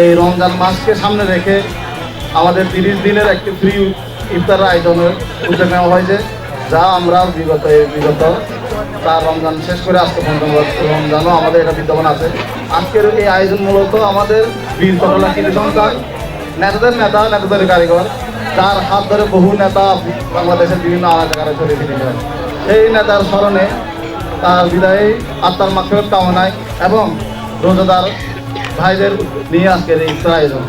এই রমজান মাসকে সামনে রেখে আমাদের তিরিশ দিনের একটি ফ্রি ইফতার আয়োজনের উদ্যোগ নেওয়া হয়েছে, যা আমরা বিগত বিগত তার রমজান শেষ করে আজকে রমজানও আমাদের এটা বিদ্যমান আছে। আজকের এই আয়োজন মূলত আমাদের বীর কৃষি সংস্থা নেতাদের নেতা, নেতাদের কারিগর, তার হাত ধরে বহু নেতা বাংলাদেশের বিভিন্ন আলাদা জায়গায় চলে গিয়েছিলেন সেই নেতার স্মরণে তার বিদায়ে আত্মার মাক্ষের কামনায় এবং রোজাদার ভাইদের নিয়ে আজকের এই আয়োজন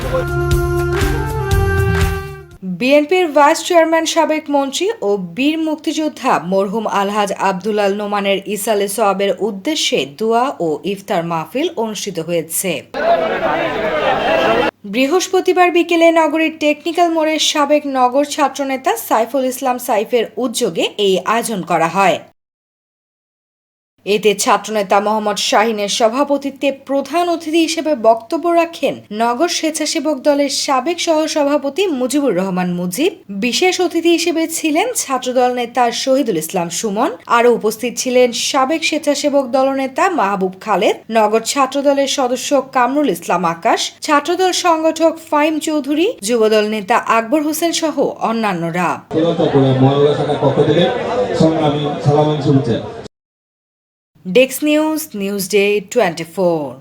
বিএনপির ভাইস চেয়ারম্যান সাবেক মন্ত্রী ও বীর মুক্তিযোদ্ধা মরহুম আলহাজ আব্দুলাল নোমানের ইসালে সোয়াবের উদ্দেশ্যে দোয়া ও ইফতার মাহফিল অনুষ্ঠিত হয়েছে। বৃহস্পতিবার বিকেলে নগরীর টেকনিক্যাল মোড়ের সাবেক নগর ছাত্রনেতা সাইফুল ইসলাম সাইফের উদ্যোগে এই আয়োজন করা হয়। এতে ছাত্রনেতা মোহাম্মদ শাহিনের সভাপতিত্বে প্রধান অতিথি হিসেবে বক্তব্য রাখেন নগর স্বেচ্ছাসেবক দলের সাবেক সহসভাপতি মুজিবুর রহমান মুজিব। বিশেষ অতিথি হিসেবে ছিলেন ছাত্রদল নেতা শহীদুল ইসলাম সুমন। আরও উপস্থিত ছিলেন সাবেক স্বেচ্ছাসেবক দলনেতা মাহবুব খালেদ, নগর ছাত্রদলের সদস্য কামরুল ইসলাম আকাশ, ছাত্রদল সংগঠক ফাইম চৌধুরী, যুবদল নেতা আকবর হোসেন সহ অন্যান্যরা। ডেক্স নিউজ নিউজ ডে টোয়েন্টি